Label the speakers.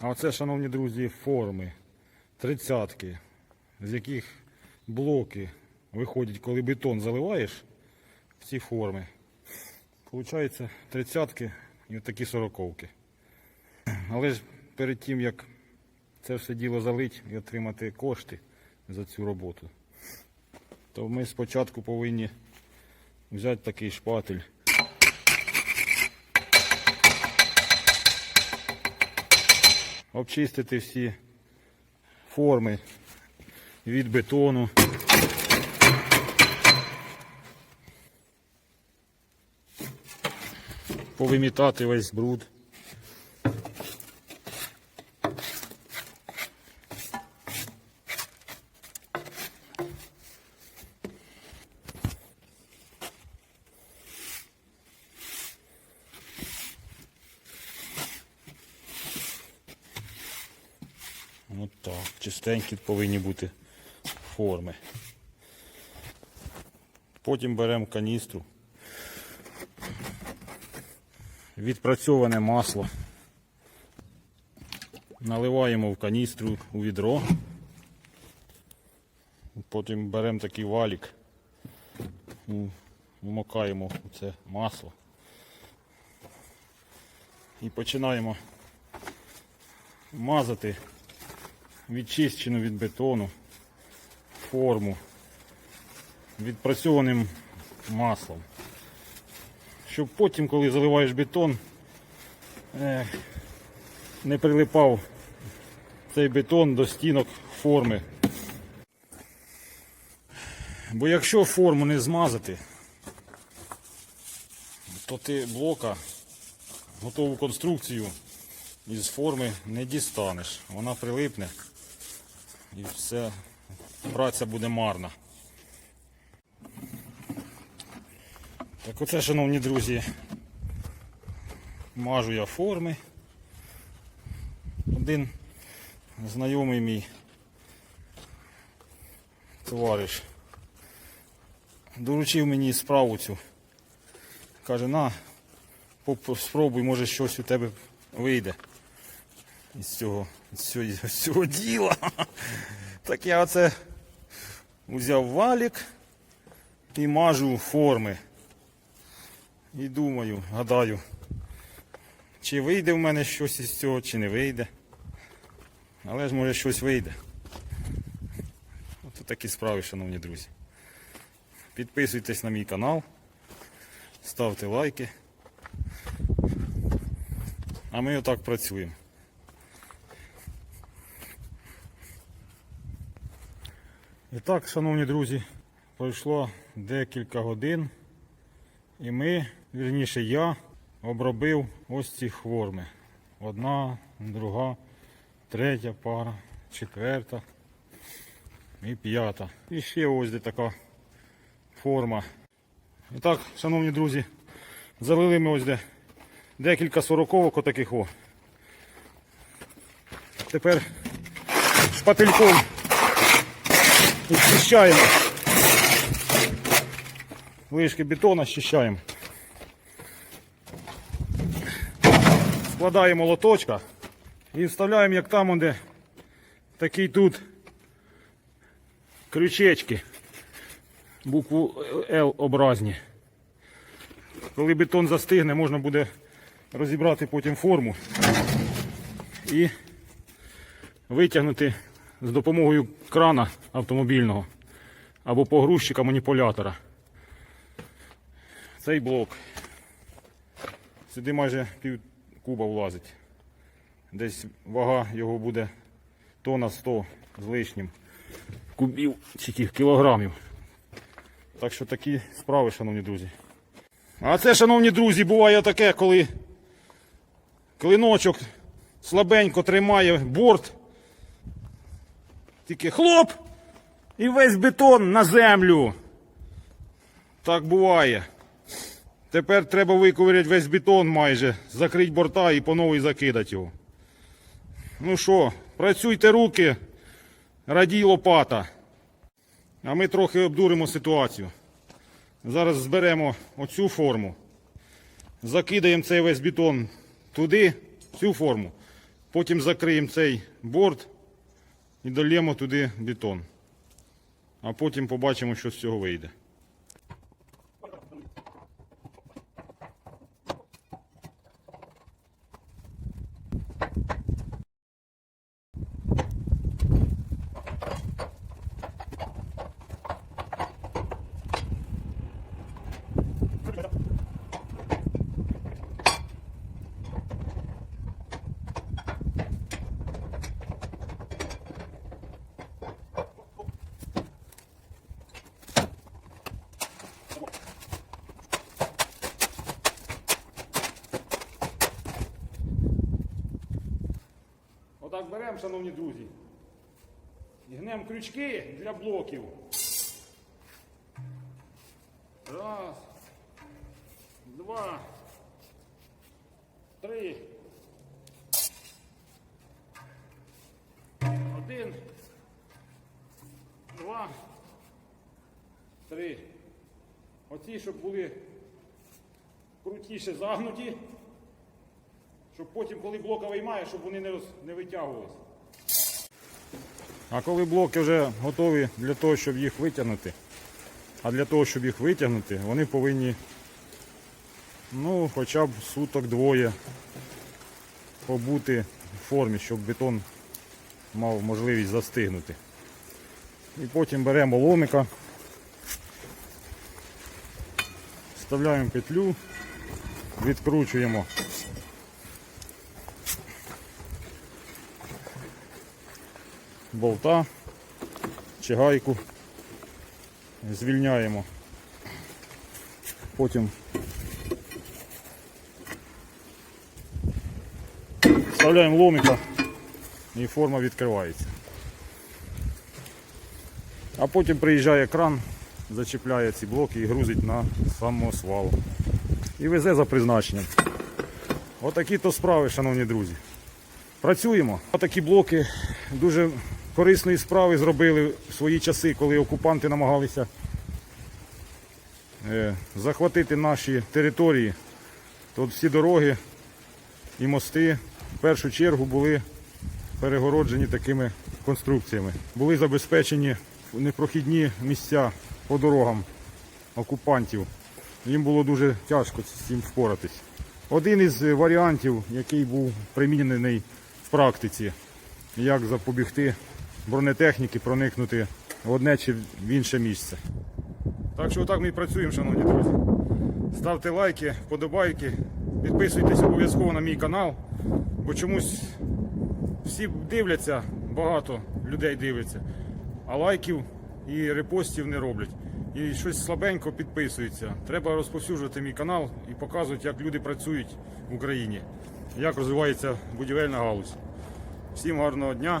Speaker 1: А оце, шановні друзі, форми, тридцятки, з яких блоки виходять, коли бетон заливаєш в ці форми. Получається тридцятки і отакі сороковки. Але ж перед тим, як це все діло залить і отримати кошти за цю роботу, то ми спочатку повинні взяти такий шпатель. Обчистити всі форми від бетону. Повимітати весь бруд. От так, чистенькі повинні бути форми. Потім беремо каністру, відпрацьоване масло, наливаємо в каністру у відро, потім беремо такий валік, вмокаємо у це масло. І починаємо мазати відчищену від бетону форму відпрацьованим маслом. Щоб потім, коли заливаєш бетон, е, не прилипав цей бетон до стінок форми. Бо якщо форму не змазати, то ти блока, готову конструкцію із форми не дістанеш. Вона прилипне і все, праця буде марна. Так оце, шановні друзі, мажу я форми. Один знайомий мій товариш доручив мені справу цю. Каже, на, спробуй, може щось у тебе вийде із цього, із цього, з цього діла. Так я оце взяв валік і мажу форми. І думаю, гадаю, чи вийде в мене щось із цього, чи не вийде. Але ж може щось вийде. Ось такі справи, шановні друзі. Підписуйтесь на мій канал, ставте лайки. А ми отак працюємо. І так, шановні друзі, пройшло декілька годин. І ми, вірніше я, обробив ось ці форми. Одна, друга, третя пара, четверта і п'ята. І ще ось де така форма. І так, шановні друзі, залили ми ось де декілька сороковок отаких о. Тепер шпательком Очищаємо. Лишки бетона щищаємо. Складаємо лоточка і вставляємо, як там, де такий тут крючечки. Букву Л образні. Коли бетон застигне, можна буде розібрати потім форму і витягнути з допомогою крана автомобільного або погрузчика маніпулятора. Цей блок. Сюди майже пів куба влазить. Десь вага його буде тонна 100 з лишнім кубів чи кілограмів. Так що такі справи, шановні друзі. А це, шановні друзі, буває таке, коли клиночок слабенько тримає борт. Тільки хлоп і весь бетон на землю. Так буває. Тепер треба виковиряти весь бетон майже, закрити борта і по новій закидати його. Ну що, працюйте руки, радій лопата. А ми трохи обдуримо ситуацію. Зараз зберемо оцю форму, закидаємо цей весь бетон туди, цю форму, Потім закриємо цей борт і дольємо туди бетон. А потім побачимо, що з цього вийде. Отак беремо, шановні друзі. І гнемо крючки для блоків. Раз. Два. Три. Один. Два. Три. Оці, щоб були крутіше загнуті. Щоб потім, коли блока виймає, щоб вони не, роз, не витягувалися. А коли блоки вже готові для того, щоб їх витягнути, а для того, щоб їх витягнути, вони повинні ну, хоча б суток двоє побути в формі, щоб бетон мав можливість застигнути. І потім беремо ломика, вставляємо петлю, відкручуємо болта чи гайку. Звільняємо. Потім вставляємо ломика і форма відкривається. А потім приїжджає кран, зачіпляє ці блоки і грузить на самосвал. І везе за призначенням. Отакі то справи, шановні друзі. Працюємо. Такі блоки дуже корисної справи зробили в свої часи, коли окупанти намагалися е, захватити наші території. Тут всі дороги і мости в першу чергу були перегороджені такими конструкціями. Були забезпечені непрохідні місця по дорогам окупантів. Їм було дуже тяжко з цим впоратись. Один із варіантів, який був примінений в практиці, як запобігти бронетехніки, проникнути в одне чи в інше місце. Так що отак ми і працюємо, шановні друзі. Ставте лайки, вподобайки, підписуйтесь обов'язково на мій канал, бо чомусь всі дивляться, багато людей дивляться, а лайків і репостів не роблять. І щось слабенько підписується. Треба розповсюджувати мій канал і показувати, як люди працюють в Україні, як розвивається будівельна галузь. Всім гарного дня,